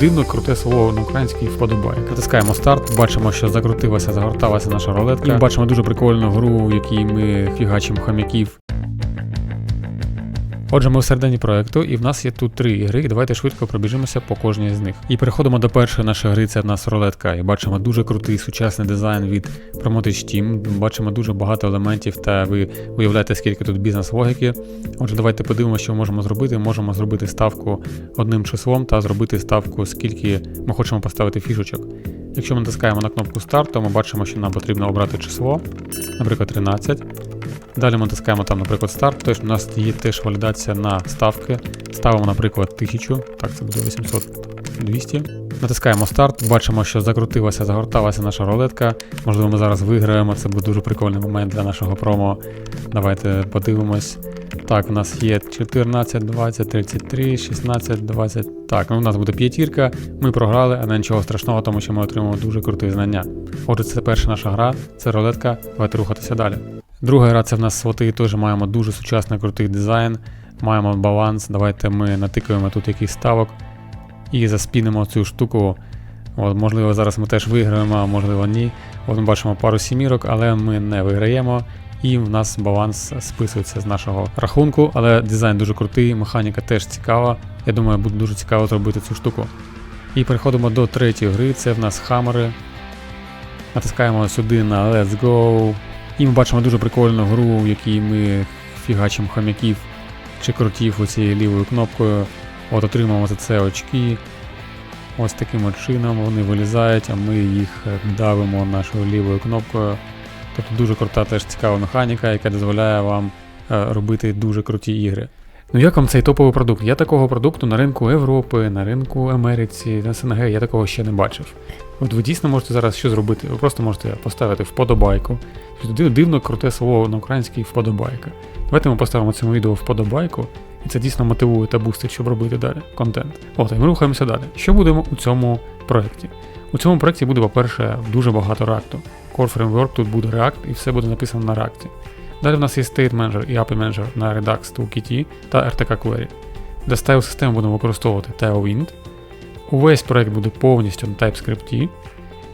Дивно круте слово на українській вподобає. Натискаємо старт, бачимо, що закрутилася, загорталася наша рулетка. І бачимо дуже прикольну гру, в якій ми фігачимо хомяків. Отже, ми всередині проекту, і в нас є тут три ігри. І давайте швидко пробіжимося по кожній з них. І переходимо до першої нашої гри, це в нас рулетка. І бачимо дуже крутий сучасний дизайн від Promotage Team. Бачимо дуже багато елементів, та ви уявляєте, скільки тут бізнес-логіки. Отже, давайте подивимося, що ми можемо зробити. Можемо зробити ставку одним числом та зробити ставку, скільки ми хочемо поставити фішечок. Якщо ми натискаємо на кнопку старт, то ми бачимо, що нам потрібно обрати число, наприклад, 13. Далі ми натискаємо там, наприклад, старт, тож у нас є теж валідація на ставки. Ставимо, наприклад, 1000, так це буде 800 200. Натискаємо старт, бачимо, що закрутилася, загорталася наша рулетка. Можливо, ми зараз виграємо. Це буде дуже прикольний момент для нашого промо. Давайте подивимось. Так, у нас є 14, 20, 33, 16, 20. Так, ну у нас буде п'ятірка. Ми програли, але нічого страшного, тому що ми отримали дуже круті знання. Отже, це перша наша гра, це рулетка. Давайте рухатися далі. Друга гра це в нас свати, теж маємо дуже сучасний крутий дизайн, маємо баланс. Давайте ми натикаємо тут якийсь ставок і заспінимо цю штуку. От, можливо, зараз ми теж виграємо, а можливо ні. От ми бачимо пару сімірок, але ми не виграємо. І в нас баланс списується з нашого рахунку, але дизайн дуже крутий, механіка теж цікава. Я думаю, буде дуже цікаво зробити цю штуку. І переходимо до третьої гри, це в нас хамери. Натискаємо сюди на Let's Go. І ми бачимо дуже прикольну гру, в якій ми фігачимо хомяків чи крутів оцією лівою кнопкою. От отримаємо за це очки. Ось таким от чином вони вилізають, а ми їх давимо нашою лівою кнопкою. Тобто дуже крута теж цікава механіка, яка дозволяє вам е, робити дуже круті ігри. Ну як вам цей топовий продукт? Я такого продукту на ринку Європи, на ринку Америці, на СНГ я такого ще не бачив. От ви дійсно можете зараз що зробити? Ви просто можете поставити вподобайку. Див- Дивно круте слово на українській вподобайка. Давайте ми поставимо цьому відео вподобайку, і це дійсно мотивує та бустить, щоб робити далі контент. От, і ми рухаємося далі. Що буде у цьому проєкті? У цьому проєкті буде, по-перше, дуже багато реакту. Core Framework тут буде React і все буде написано на React. Далі в нас є State Manager і API Manager на Redux Toolkit та RTK Query. Для стайл системи будемо використовувати Tailwind. Увесь проект буде повністю на TypeScript.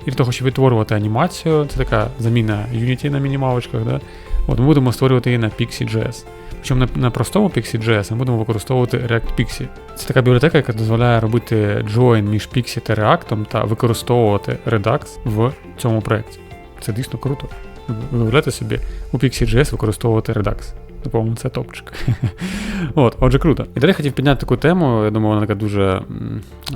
І для того, щоб відтворювати анімацію, це така заміна Unity на мінімалочках, да? От ми будемо створювати її на Pixie.js. Причому на, на простому Pixie.js ми будемо використовувати React Pixie. Це така бібліотека, яка дозволяє робити join між Pixie та React та використовувати Redux в цьому проєкті. Це дійсно круто. Ви Уявляєте собі у Pixie.js використовувати Redux. По-моєму, це топчик. От, отже, круто. І далі хотів підняти таку тему, я думаю, вона така дуже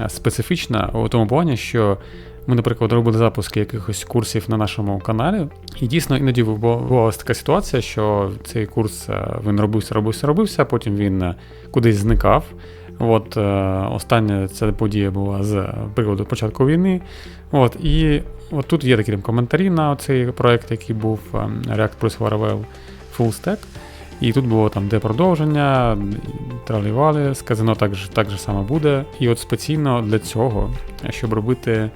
специфічна у тому плані, що ми, наприклад, робили запуски якихось курсів на нашому каналі, і дійсно іноді відбувалася така ситуація, що цей курс е, він робився, робився, робився, а потім він е, кудись зникав. От е, остання ця подія була з приводу початку війни. От, і от тут є такі коментарі на цей проект, який був е, React плюс Laravel Full Stack. І тут було там де продовження, тралівали, сказано так же, так же само буде. І от спеційно для цього, щоб робити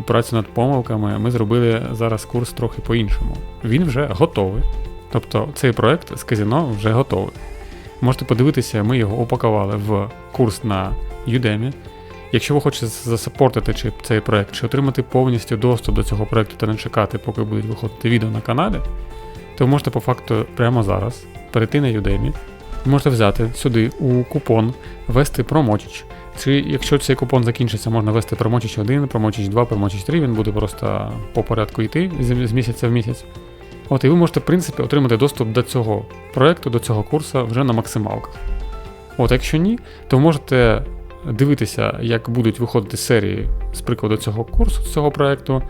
операцію над помилками, ми зробили зараз курс трохи по-іншому. Він вже готовий. Тобто цей проект з казино вже готовий. Можете подивитися, ми його упакували в курс на Udemy. Якщо ви хочете засапортити цей проект, чи отримати повністю доступ до цього проекту та не чекати, поки будуть виходити відео на каналі, то ви можете по факту прямо зараз перейти на Udemy. Можете взяти сюди у купон, ввести промочіч. Чи якщо цей купон закінчиться, можна ввести промочіч 1, промочіч 2, промочіч 3, він буде просто по порядку йти з місяця в місяць. От, і ви можете, в принципі, отримати доступ до цього проекту, до цього курсу вже на максималках. От, якщо ні, то можете дивитися, як будуть виходити серії з прикладу цього курсу, цього проекту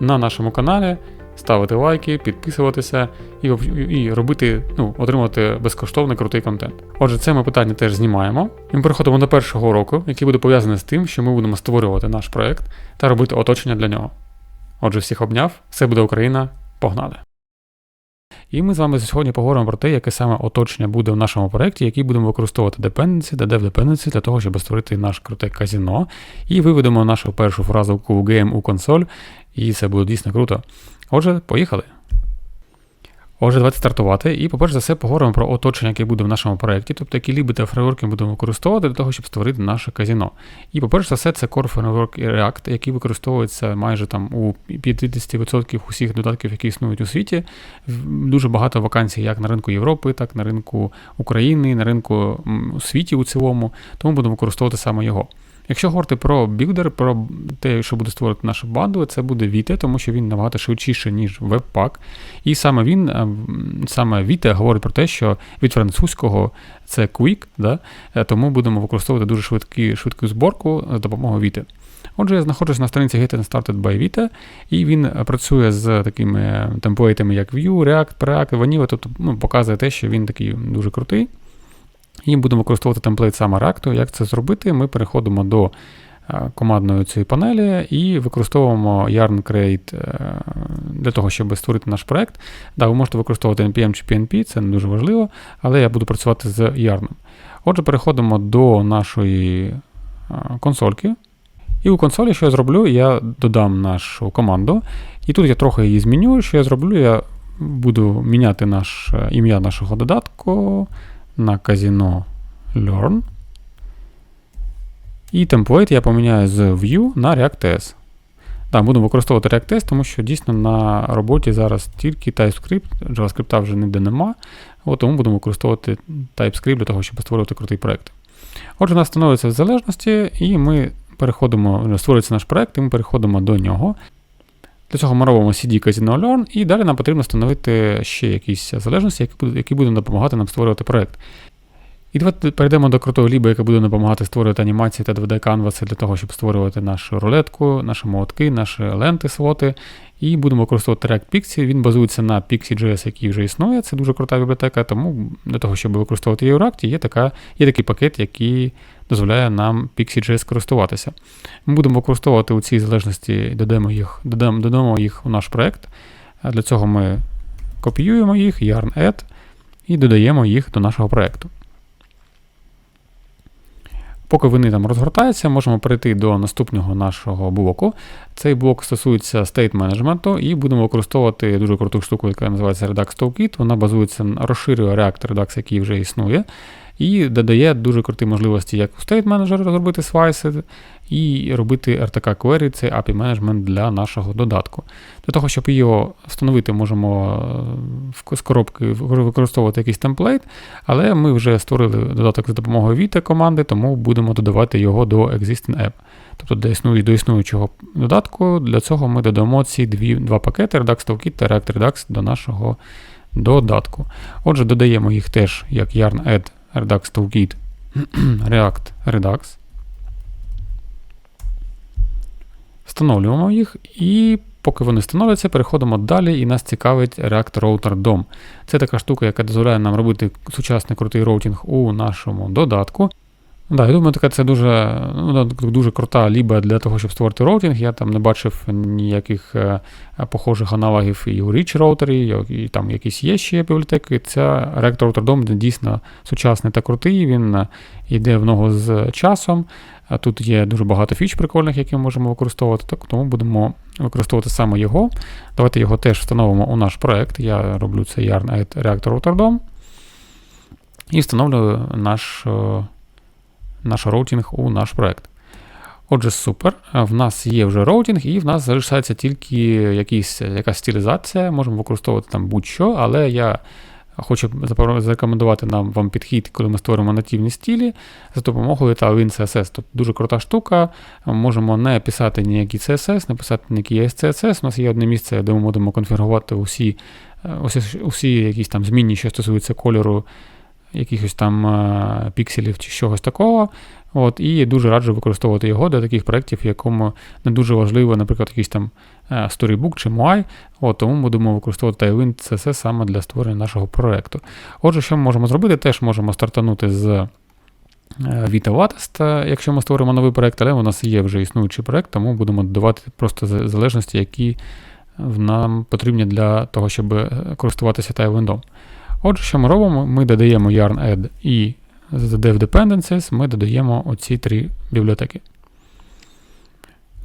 на нашому каналі, ставити лайки, підписуватися і, і робити, ну, отримувати безкоштовний крутий контент. Отже, це ми питання теж знімаємо. І ми переходимо до першого уроку, який буде пов'язаний з тим, що ми будемо створювати наш проект та робити оточення для нього. Отже, всіх обняв, все буде Україна, погнали! І ми з вами сьогодні поговоримо про те, яке саме оточення буде в нашому проєкті, який будемо використовувати dependency та dev dependency для того, щоб створити наш круте казіно. І виведемо нашу першу фразу Game у консоль, і це буде дійсно круто. Отже, поїхали. Отже, давайте стартувати. І, по-перше, за все, поговоримо про оточення, яке буде в нашому проєкті, тобто які ліби та фреймворки ми будемо використовувати для того, щоб створити наше казіно. І, по-перше, за все, це Core Framework і React, який використовується майже там у 50% усіх додатків, які існують у світі. Дуже багато вакансій як на ринку Європи, так на ринку України, на ринку світі у цілому, тому будемо використовувати саме його. Якщо говорити про білдер, про те, що буде створити нашу банду, це буде Vite, тому що він набагато швидшіше, ніж Webpack. І саме він, е, саме Vite говорить про те, що від французького це Quick, да? Е, тому будемо використовувати дуже швидкі, швидку зборку за допомогою Vite. Отже, я знаходжусь на сторінці Get Started by Vita, і він працює з такими темплейтами, як Vue, React, Preact, Vanilla, тобто ну, показує те, що він такий дуже крутий. І будемо використовувати темплейт саме React. Як це зробити? Ми переходимо до е, командної цієї панелі і використовуємо Yarn Create е, для того, щоб створити наш проект. Да, ви можете використовувати NPM чи PNP, це не дуже важливо, але я буду працювати з Yarn. Отже, переходимо до нашої е, консольки. І у консолі, що я зроблю, я додам нашу команду. І тут я трохи її зміню. Що я зроблю? Я буду міняти наш, ім'я нашого додатку на Casino Learn. І темплейт я поміняю з Vue на React.js. Так, буду використовувати React.js, тому що дійсно на роботі зараз тільки TypeScript, JavaScript вже ніде нема. От, Тому будемо використовувати TypeScript для того, щоб створювати крутий проєкт. Отже, у нас становиться в залежності, і ми переходимо, створюється наш проєкт, і ми переходимо до нього. Для цього ми робимо CD Casino Learn, і далі нам потрібно встановити ще якісь залежності, які будуть допомагати нам створювати проект. І давайте перейдемо до крутого ліба, яка буде допомагати створювати анімації та 2D канваси для того, щоб створювати нашу рулетку, наші молотки, наші ленти, своти. І будемо використовувати React Pixie. Він базується на Pixie.js, який вже існує. Це дуже крута бібліотека, тому для того, щоб використовувати її у React, є така, є такий пакет, який дозволяє нам Pixie.js користуватися. Ми будемо використовувати у цій залежності, додамо їх додамо, додамо їх у наш проект. Для цього ми копіюємо їх, yarn add і додаємо їх до нашого проекту. Поки вони там розгортаються, можемо перейти до наступного нашого блоку. Цей блок стосується state менеджменту і будемо використовувати дуже круту штуку, яка називається Redux Toolkit. Вона базується, розширює React Redux, який вже існує, і додає дуже круті можливості, як у State Manager зробити свайси, і робити RTK Query, це API менеджмент для нашого додатку. Для того, щоб його встановити, можемо е, з коробки використовувати якийсь темплейт, але ми вже створили додаток за допомогою Vite команди, тому будемо додавати його до Existing App. Тобто до існує, до існуючого додатку. Для цього ми додамо ці дві, два пакети Redux Toolkit та React Redux до нашого додатку. Отже, додаємо їх теж як yarn add Redux Toolkit React Redux. Встановлюємо їх і поки вони становляться, переходимо далі, і нас цікавить React Router DOM. Це така штука, яка дозволяє нам робити сучасний крутий роутинг у нашому додатку. Да, я думаю, така це дуже ну, дуже крута ліба для того, щоб створити роутинг. Я там не бачив ніяких е, похожих аналогів і у Rich роутері, і там якісь є ще бібліотеки. Ця React Router DOM дійсно сучасний та крутий, він е, йде в ногу з часом. Тут є дуже багато фіч прикольних, які ми можемо використовувати, так, тому будемо використовувати саме його. Давайте його теж встановимо у наш проект. Я роблю це yarn React Router DOM і встановлюю наш наш роутинг у наш проект. Отже, супер. В нас є вже роутинг, і в нас залишається тільки якісь, якась стилізація. Можемо використовувати там будь-що, але я хочу зарекомендувати нам вам підхід, коли ми створимо нативні стілі за допомогою Tailwind CSS. Тобто дуже крута штука. Можемо не писати ніякі CSS, не писати ніякі CSS. У нас є одне місце, де ми можемо конфігурувати усі, усі, усі якісь там змінні, що стосуються кольору якихось там е, пікселів чи чогось такого. От, І дуже раджу використовувати його для таких проєктів, в якому не дуже важливо, наприклад, якийсь там е, Storybook чи MOI. От, Тому будемо використовувати Tailwind CSS саме для створення нашого проєкту. Отже, що ми можемо зробити? Теж можемо стартанути з е, Vita Latest, якщо ми створимо новий проєкт, але у нас є вже існуючий проєкт, тому будемо додавати просто залежності, які нам потрібні для того, щоб користуватися Tailwind. Отже, що ми робимо? Ми додаємо yarn add і з dependencies ми додаємо оці три бібліотеки.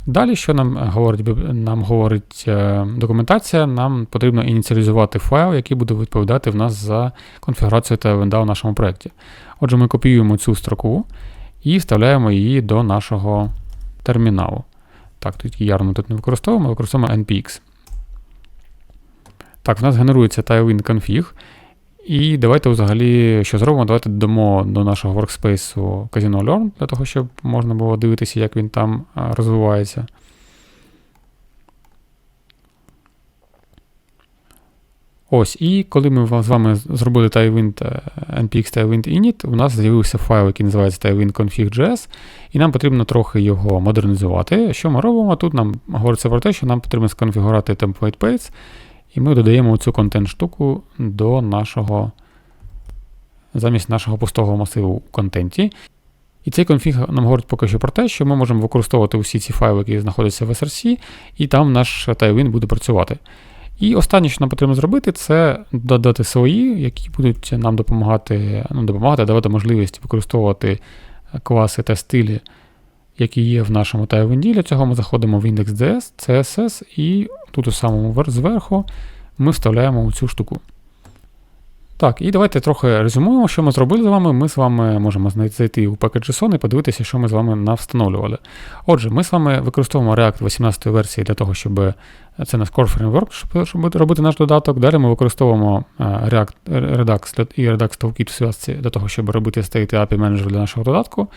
Далі, що нам говорить, нам говорить е, документація, нам потрібно ініціалізувати файл, який буде відповідати в нас за конфігурацію Tailwind в нашому проєкті. Отже, ми копіюємо цю строку і вставляємо її до нашого терміналу. Так, тут ми тут не використовуємо, використовуємо npx. Так, в нас генерується Tailwind config. І давайте взагалі що зробимо? Давайте додамо до нашого workspace Casino Learn, для того, щоб можна було дивитися, як він там розвивається. Ось, і коли ми з вами зробили Tailwind, е, npx Tailwind init, у нас з'явився файл, який називається Tailwind config.js, і нам потрібно трохи його модернізувати. Що ми робимо? Тут нам говориться про те, що нам потрібно сконфігурувати template pages, і ми додаємо цю контент-штуку до нашого, замість нашого пустого масиву у контенті. І цей конфіг нам говорить поки що про те, що ми можемо використовувати усі ці файли, які знаходяться в SRC, і там наш Tailwind буде працювати. І останнє, що нам потрібно зробити, це додати свої, які будуть нам допомагати, ну, допомагати давати можливість використовувати класи та стилі, які є в нашому Tailwind. Для цього ми заходимо в index.js, CSS, і тут у самому зверху ми вставляємо цю штуку. Так, і давайте трохи резюмуємо, що ми зробили з вами. Ми з вами можемо зайти у Package.json і подивитися, що ми з вами навстановлювали. Отже, ми з вами використовуємо React 18 версії для того, щоб це наш core framework, щоб, щоб робити наш додаток. Далі ми використовуємо е, React Redux і Redux Toolkit в зв'язці для того, щоб робити State API менеджер для нашого додатку.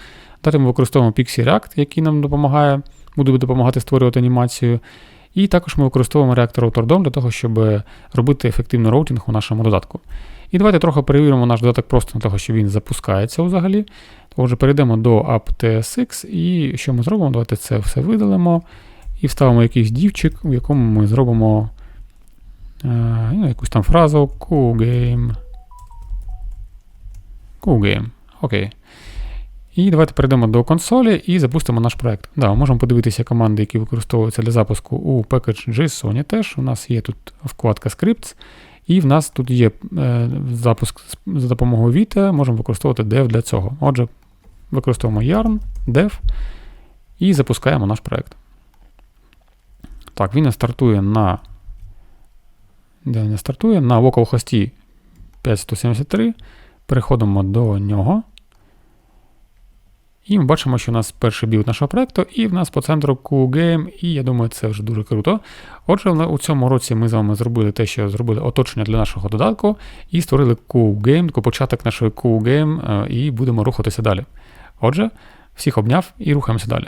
Далі ми використовуємо Pixie React, який нам допомагає, буде допомагати створювати анімацію. І також ми використовуємо React Router DOM для того, щоб робити ефективний роутинг у нашому додатку. І давайте трохи перевіримо наш додаток просто для того, що він запускається взагалі. Отже, перейдемо до app.tsx і що ми зробимо? Давайте це все видалимо і вставимо якийсь дівчик, у якому ми зробимо е, ну, якусь там фразу QGame. QGame. Окей. І давайте перейдемо до консолі і запустимо наш проект. Да, можемо подивитися команди, які використовуються для запуску у package.json теж. У нас є тут вкладка Scripts, і в нас тут є е, запуск за допомогою Vite, можемо використовувати dev для цього. Отже, використовуємо yarn, dev і запускаємо наш проект. Так, він стартує на. Де він стартує? На localhost 5173. Переходимо до нього. І ми бачимо, що у нас перший білд нашого проекту, і в нас по центру QGame, і я думаю, це вже дуже круто. Отже, у цьому році ми з вами зробили те, що зробили оточення для нашого додатку, і створили QGame, таку початок нашої QGame, е, і будемо рухатися далі. Отже, всіх обняв і рухаємося далі.